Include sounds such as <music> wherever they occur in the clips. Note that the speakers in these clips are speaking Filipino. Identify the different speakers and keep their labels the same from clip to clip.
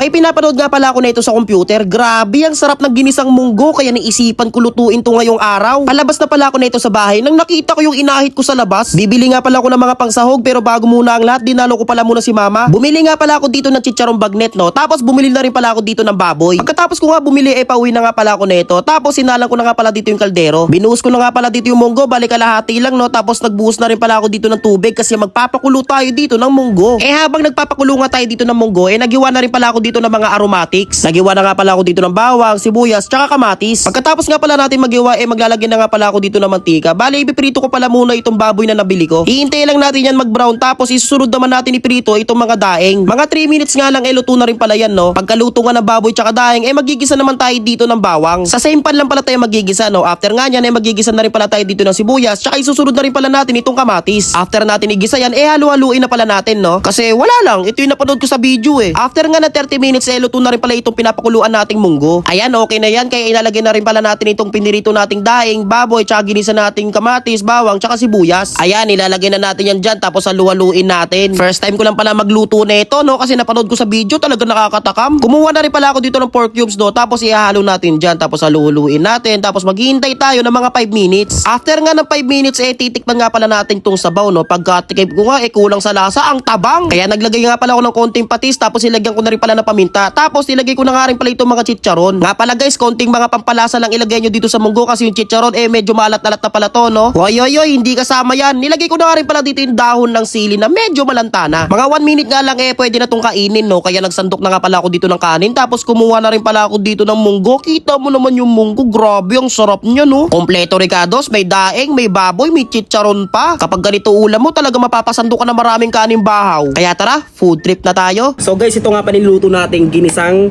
Speaker 1: May pinapanood nga pala ako na ito sa computer. Grabe, ang sarap ng ginisang munggo kaya naisipan ko lutuin to ngayong araw. Palabas na pala ako na ito sa bahay nang nakita ko yung inahit ko sa labas. Bibili nga pala ako ng mga pangsahog pero bago muna ang lahat, dinalo ko pala muna si mama. Bumili nga pala ako dito ng chicharong bagnet no. Tapos bumili na rin pala ako dito ng baboy. Pagkatapos ko nga bumili eh pauwi na nga pala ako nito. Tapos sinalang ko na nga pala dito yung kaldero. Binuhos ko na nga pala dito yung munggo, balik kalahati lang no. Tapos nagbuhos na rin pala ako dito ng tubig kasi magpapakulo tayo dito ng munggo. Eh habang nagpapakulo nga tayo dito ng munggo, eh nagiwa na rin pala ako dito ng mga aromatics. Nagiwa na nga pala ako dito ng bawang, sibuyas, tsaka kamatis. Pagkatapos nga pala natin magiwa, eh maglalagyan na nga pala ako dito ng mantika. Bale, ipiprito ko pala muna itong baboy na nabili ko. Iintay lang natin yan mag-brown tapos isusunod naman natin iprito itong mga daeng. Mga 3 minutes nga lang, eh luto na rin pala yan no. Pagkaluto nga ng baboy tsaka daeng, eh magigisa naman tayo dito ng bawang. Sa same pan lang pala tayo magigisa no. After nga yan, eh magigisa na rin pala tayo dito ng sibuyas tsaka isusunod na rin pala natin itong kamatis. After natin igisa yan, eh halu-haluin na pala natin no. Kasi wala lang, ito yung napanood ko sa video eh. After nga na 30 minutes, eh luto na rin pala itong pinapakuluan nating munggo. Ayan, okay na yan. Kaya ilalagay na rin pala natin itong pinirito nating daing, baboy, tsaka ginisa nating kamatis, bawang, tsaka sibuyas. Ayan, ilalagay na natin yan dyan tapos halu-haluin natin. First time ko lang pala magluto na ito, no? Kasi napanood ko sa video, talaga nakakatakam. Kumuha na rin pala ako dito ng pork cubes, no? Tapos ihahalo natin dyan, tapos halu-haluin natin, tapos maghihintay tayo ng mga 5 minutes. After nga ng 5 minutes, eh, titikman nga pala natin tong sabaw, no? Pagkatikim ko nga, eh, kulang sa lasa, ang tabang. Kaya naglagay nga pala ako ng konting patis, tapos ilagyan ko na rin pala ng paminta. Tapos ilagay ko na nga rin pala itong mga chicharon. Nga pala guys, konting mga pampalasa lang ilagay nyo dito sa munggo kasi yung chicharon, eh, medyo malat-alat na pala to, no? Hoy, hoy, hoy, hindi kasama yan. Nilagay ko na nga rin pala dito yung dahon ng sili na medyo malantana. Mga 1 minute nga lang, eh, pwede na tong kainin, no? Kaya nagsandok na nga pala ako dito ng kanin, tapos kumuha na rin pala ako dito ng munggo. Kita mo naman yung munggo, grabe, ang sarap niya, no? Kompleto Ricardos, may daeng, may baboy, may chicharon pa. Kapag ganito ulam mo, talaga mapapasandok ka ng maraming kaning bahaw. Kaya tara, food trip na tayo. So guys, ito nga pa niluto nating ginisang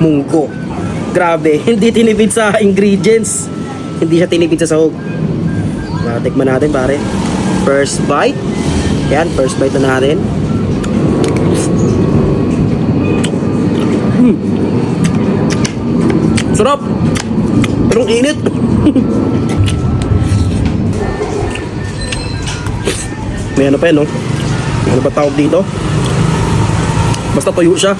Speaker 1: munggo. Grabe, <laughs> hindi tinipid sa ingredients. Hindi siya tinipid sa sahog. Natikman natin pare. First bite. Yan, first bite na natin. Mm. Sarap! Pero init. <laughs> May ano pa yan, no? Ano pa tawag dito? Basta tuyo siya.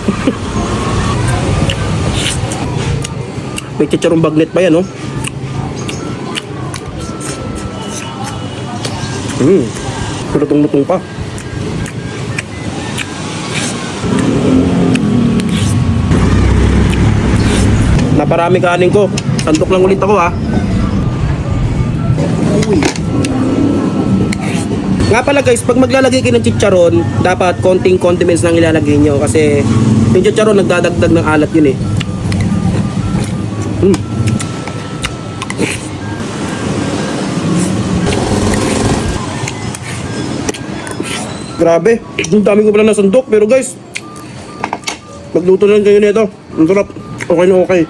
Speaker 1: May chicharong bagnet pa yan, no? Hmm. Lutong-lutong pa. Naparami kanin ko. Sandok lang ulit ako, ha? Uy. Nga pala guys, pag maglalagay kayo ng chicharon, dapat konting condiments lang ilalagay nyo kasi yung chicharon nagdadagdag ng alat yun eh. Mm. Grabe, ang dami ko pala nasundok pero guys, magluto lang kayo nito. Ang sarap, okay na okay.